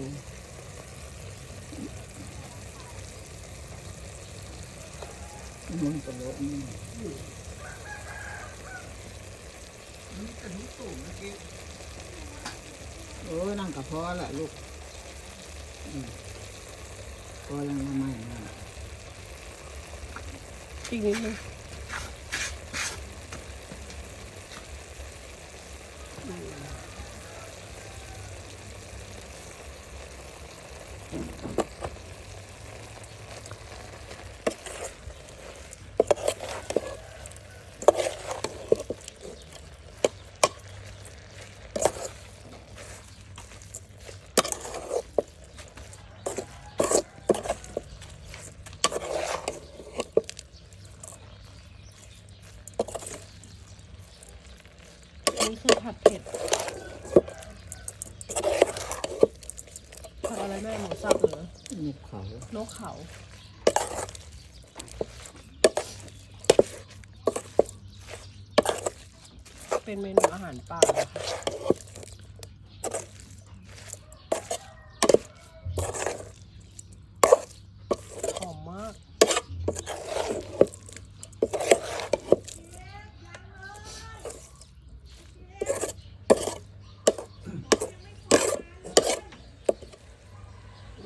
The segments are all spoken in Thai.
มันตลกนี่โอ้ยนั่งกับพ่อแหละลูกอืมพอยังไมนะอีกนิดนึง นี่คือผัดเผ็ดผัด อะไรแม่หมูสับเหรอนี่เขานกเขา เป็นเมนูอาหารป่านะคะหอมมาก แม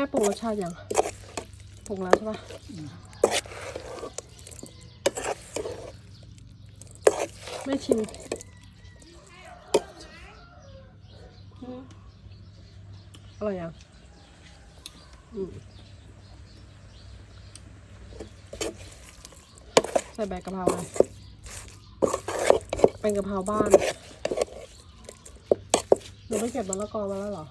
่ปรุงรสชาติยังปรุงแล้วใช่ปะไม่ชิมอืมอร่อยยังอืม ใส่ใบกะเพราเลยเป็นกะเพราบ้านหนูไปเก็บมะละกอมาแล้วเหรอ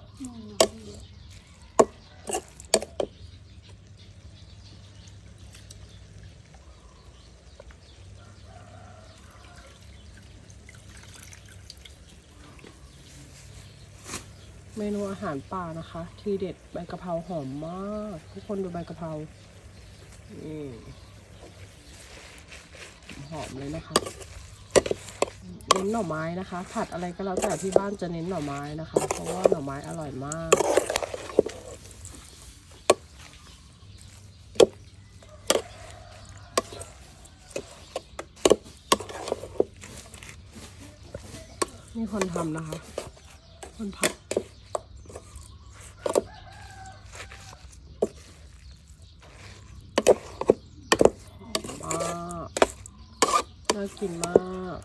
เมนูอาหารป่านะคะ ทีเด็ดใบกะเพราหอมมาก ทุกคนดูใบกะเพรานี่ หอมเลยนะคะเน้นหน่อไม้นะคะ ผัดอะไรก็แล้วแต่ที่บ้านจะเน้นหน่อไม้นะคะ เพราะว่าหน่อไม้อร่อยมากมีคนทำนะคะ คนผัด มากน่า กินมาก